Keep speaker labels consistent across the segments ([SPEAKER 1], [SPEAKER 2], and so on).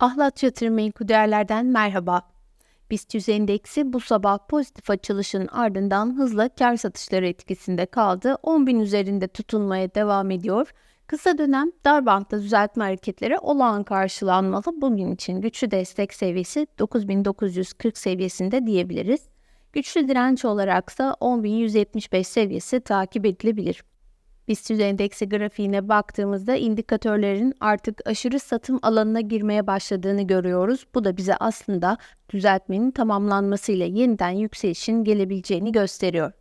[SPEAKER 1] Ahlat Yatırım Menkul merhaba. BIST 100 endeksi bu sabah pozitif açılışın ardından hızla kar satışları etkisinde kaldı. 10.000 üzerinde tutunmaya devam ediyor. Kısa dönem dar bantta düzeltme hareketleri olağan karşılanmalı. Bugün için güçlü destek seviyesi 9940 seviyesinde diyebiliriz. Güçlü direnç olaraksa 10.175 seviyesi takip edilebilir. BIST 100 endeksi grafiğine baktığımızda indikatörlerin artık aşırı satım alanına girmeye başladığını görüyoruz. Bu da bize aslında düzeltmenin tamamlanmasıyla yeniden yükselişin gelebileceğini gösteriyor.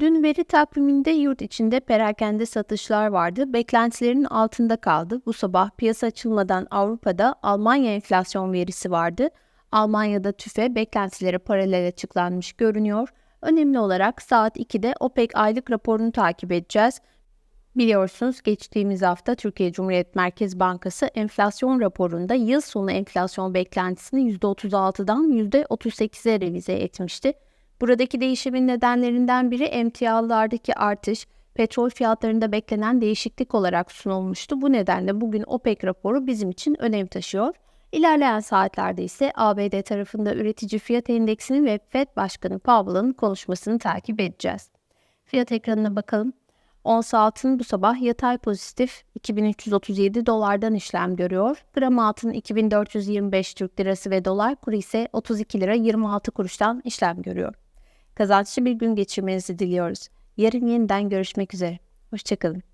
[SPEAKER 1] Dün veri takviminde yurt içinde perakende satışlar vardı. Beklentilerin altında kaldı. Bu sabah piyasa açılmadan Avrupa'da Almanya enflasyon verisi vardı. Almanya'da tüfe beklentilere paralel açıklanmış görünüyor. Önemli olarak saat 2'de OPEC aylık raporunu takip edeceğiz. Biliyorsunuz geçtiğimiz hafta Türkiye Cumhuriyet Merkez Bankası enflasyon raporunda yıl sonu enflasyon beklentisini %36'dan %38'e revize etmişti. Buradaki değişimin nedenlerinden biri emtialardaki artış, petrol fiyatlarında beklenen değişiklik olarak sunulmuştu. Bu nedenle bugün OPEC raporu bizim için önem taşıyor. İlerleyen saatlerde ise ABD tarafında üretici fiyat endeksini ve FED Başkanı Powell'ın konuşmasını takip edeceğiz. Fiyat ekranına bakalım. Ons altın bu sabah yatay pozitif 2337 dolardan işlem görüyor. Gram altın 2425 Türk lirası ve dolar kuru ise 32 lira 26 kuruştan işlem görüyor. Kazançlı bir gün geçirmenizi diliyoruz. Yarın yeniden görüşmek üzere. Hoşçakalın.